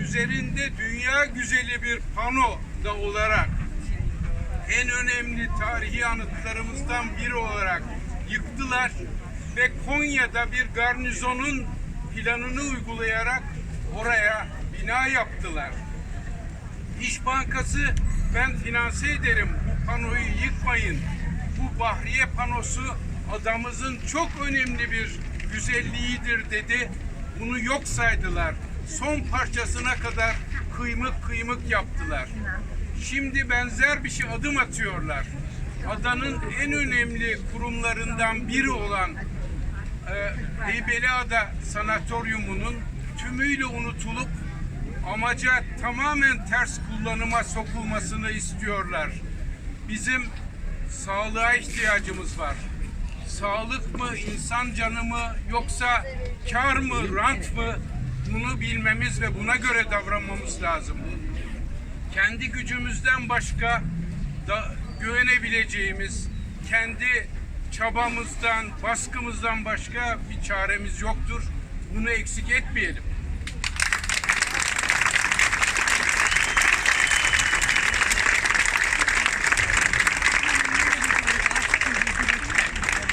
üzerinde dünya güzeli bir pano da olarak en önemli tarihi anıtlarımızdan biri olarak yıktılar ve Konya'da bir garnizonun planını uygulayarak oraya bina yaptılar. İş Bankası ben finanse ederim bu panoyu yıkmayın. Bu Bahriye panosu adamızın çok önemli bir güzelliğidir dedi. Bunu yok saydılar. Son parçasına kadar kıymık kıymık yaptılar. Şimdi benzer bir şey adım atıyorlar. Adanın en önemli kurumlarından biri olan e, Heybeliada Sanatoryumu'nun tümüyle unutulup amaca tamamen ters kullanıma sokulmasını istiyorlar. Bizim sağlığa ihtiyacımız var. Sağlık mı, insan canı mı yoksa kar mı, rant mı bunu bilmemiz ve buna göre davranmamız lazım. Kendi gücümüzden başka da güvenebileceğimiz, kendi çabamızdan, baskımızdan başka bir çaremiz yoktur. Bunu eksik etmeyelim.